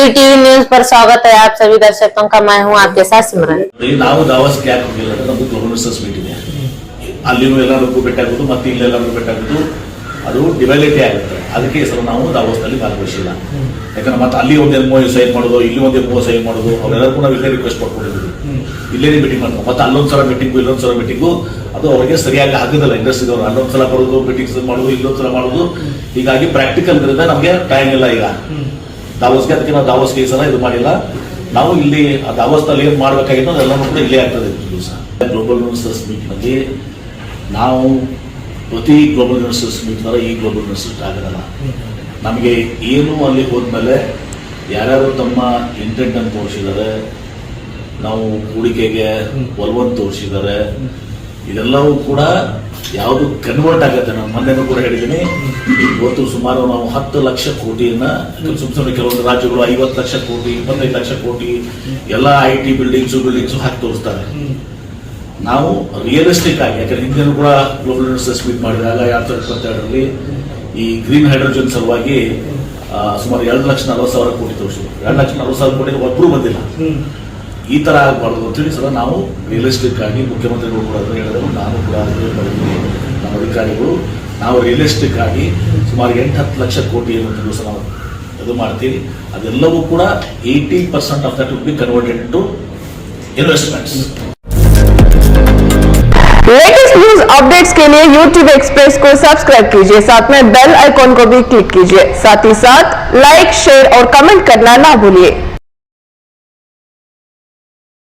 जी TV news पर स्वागत है आप सभी दर्शकों का मैं हूं आपके साथ सिमरन ಈ ನಾವು ದಾವಸ್ಗೆ ಯಾಕೆ ಹೋಗಿಲ್ಲ ಅಂದ್ರೆ ನಮ್ದು ಗ್ಲೋಬಲ್ ರಿಸರ್ಚ್ ಮೀಟ್ ಇದೆ ಅಲ್ಲಿನೂ ಎಲ್ಲರಿಗೂ ಭೇಟಿಯಾಗೋದು ಮತ್ತೆ ಇಲ್ಲೆಲ್ಲರಿಗೂ ಭೇಟಿಯಾಗೋದು ಅದು ಡಿವೈಲಿಟಿ ಆಗುತ್ತೆ ಅದಕ್ಕೆ ಈ ಸಲ ನಾವು ದಾವಸ್ನಲ್ಲಿ ಭಾಗವಹಿಸಿಲ್ಲ ಯಾಕಂದ್ರೆ ಮತ್ತೆ ಅಲ್ಲಿ ಒಂದು ಎಮ್ ಸೈನ್ ಮಾಡೋದು ಇಲ್ಲಿ ಒಂದು ಎಮ್ ಸೈನ್ ಮಾಡೋದು ಅವರೆಲ್ಲರಿಗೂ ನಾವು ಇಲ್ಲೇ ರಿಕ್ವೆಸ್ಟ್ ಮಾಡ್ಕೊಂಡಿದ್ವಿ ಇಲ್ಲೇ ಮೀಟಿಂಗ್ ಮಾಡ್ತಾರೆ ಮತ್ತೆ ಅಲ್ಲೊಂದ್ ಸಲ ಮೀಟಿಂಗು ಇಲ್ಲೊಂದ್ ಸಲ ಮೀಟಿಂಗು ಅದು ಅವರಿಗೆ ಸರಿಯಾಗಿ ಆಗೋದಿಲ್ಲ ಇಂಡಸ್ಟ್ರಿದವರು ಅಲ್ಲೊಂದ್ ಸಲ ಬರೋದು ಮೀಟಿಂಗ್ಸ್ ಮಾಡೋದು ಇಲ್ಲೊಂದ್ ಸಲ ಮಾಡೋದು ಹೀಗಾಗಿ ಪ್ರಾಕ್ಟಿಕಲ್ ಇದ್ರಿಂದ ನಮಗೆ ಟೈಮ್ ಇಲ್ಲ ಈಗ ದಾವಸ್ಗೆ ಅದಕ್ಕೆ ನಾವು ದಾವಸ್ಗೆ ಈ ಸಲ ಇದು ಮಾಡಿಲ್ಲ. ನಾವು ಇಲ್ಲಿ ಆ ದಾವಸ್ನಲ್ಲಿ ಏನ್ ಮಾಡ್ಬೇಕಾಗಿತ್ತು ಅದೆಲ್ಲನೂ ಕೂಡ ಇಲ್ಲೇ ಆಗ್ತದೆ ದಿವಸ. ಗ್ಲೋಬಲ್ ಯೂನಿವರ್ಸಿಟೀಸ್ ಮೀಟ್ನಲ್ಲಿ ನಾವು ಪ್ರತಿ ಗ್ಲೋಬಲ್ ಯೂನಿವರ್ಸಿಟೀಸ್ ಮೀಟ್ ಈ ಗ್ಲೋಬಲ್ ಯೂನಿವರ್ಸಿಟಿ ಆಗಿರಲ್ಲ ನಮಗೆ ಏನು ಅಲ್ಲಿ ಹೋದ್ಮೇಲೆ ಯಾರ್ಯಾರು ತಮ್ಮ ಇಂಟೆಂಟನ್ನು ತೋರಿಸಿದ್ದಾರೆ, ನಾವು ಹೂಡಿಕೆಗೆ ಒಲವನ್ನು ತೋರಿಸಿದ್ದಾರೆ ಇದೆಲ್ಲವೂ ಕೂಡ ಯಾವುದು ಕನ್ವರ್ಟ್ ಆಗುತ್ತೆ. ನಾನು ಮೊನ್ನೆನೂ ಕೂಡ ಹೇಳಿದ್ದೀನಿ. ಇವತ್ತು ಸುಮಾರು ನಾವು ಹತ್ತು ಲಕ್ಷ ಕೋಟಿಯನ್ನ ಸುಮ್ ಸುಮ್ಮನೆ ಕೆಲವೊಂದು ರಾಜ್ಯಗಳು ಐವತ್ತು ಲಕ್ಷ ಕೋಟಿ, ಇಪ್ಪತ್ತೈದು ಲಕ್ಷ ಕೋಟಿ, ಎಲ್ಲ ಐ ಟಿ ಬಿಲ್ಡಿಂಗ್ಸು ಬಿಲ್ಡಿಂಗ್ಸು ಹಾಕಿ ತೋರಿಸ್ತಾರೆ. ನಾವು ರಿಯಲಿಸ್ಟಿಕ್ ಆಗಿ, ಯಾಕಂದ್ರೆ ಹಿಂದಿನ ಕೂಡ ಗ್ಲೋಬಲ್ ಯೂನಿವರ್ಸಿಟೀಸ್ ಮೀಟ್ ಮಾಡಿದಾಗ ಎರಡ್ ಸಾವಿರದ ಇಪ್ಪತ್ತೆರಡರಲ್ಲಿ ಈ ಗ್ರೀನ್ ಹೈಡ್ರೋಜನ್ ಸಲುವಾಗಿ ಸುಮಾರು ಎರಡು ಲಕ್ಷ ನಲವತ್ತು ಸಾವಿರ ಕೋಟಿ ತೋರಿಸಿದ್ರು. ಎರಡು ಲಕ್ಷ ನಲವತ್ತು ಸಾವಿರ ಕೋಟಿ ಒಬ್ಬರು ಬಂದಿಲ್ಲ. ಈ ತರ ಆಗಬಾರ್ದು ಅಂತೇಳಿ ಸಲ ನಾವು ರಿಯಲಿಸ್ಟಿಕ್ ಆಗಿ ಮುಖ್ಯಮಂತ್ರಿಗಳು ಕೂಡ ಅದನ್ನ ಹೇಳಿದ್ರು ನಾನು ಕೂಡ ಅದನ್ನೇ ಮಾಡಿದ್ದೀನಿ ನಮ್ಮ ಅಧಿಕಾರಿಗಳು ನಾವು ರಿಯಲಿಸ್ಟಿಕ್ ಆಗಿ ಸುಮಾರು ಎಂಟು ಹತ್ತು ಲಕ್ಷ ಕೋಟಿ ಅನ್ನೋದು ದಿವಸ ನಾವು ಇದು ಮಾಡ್ತೀವಿ ಅದೆಲ್ಲವೂ ಕೂಡ eighty percent of that will be converted to investments latest news updates के लिए YouTube एक्सप्रेस को सब्सक्राइब कीजिए साथ में बेल आइकॉन को भी क्लिक कीजिए साथ ही साथ लाइक शेयर और कमेंट करना ना भूलिए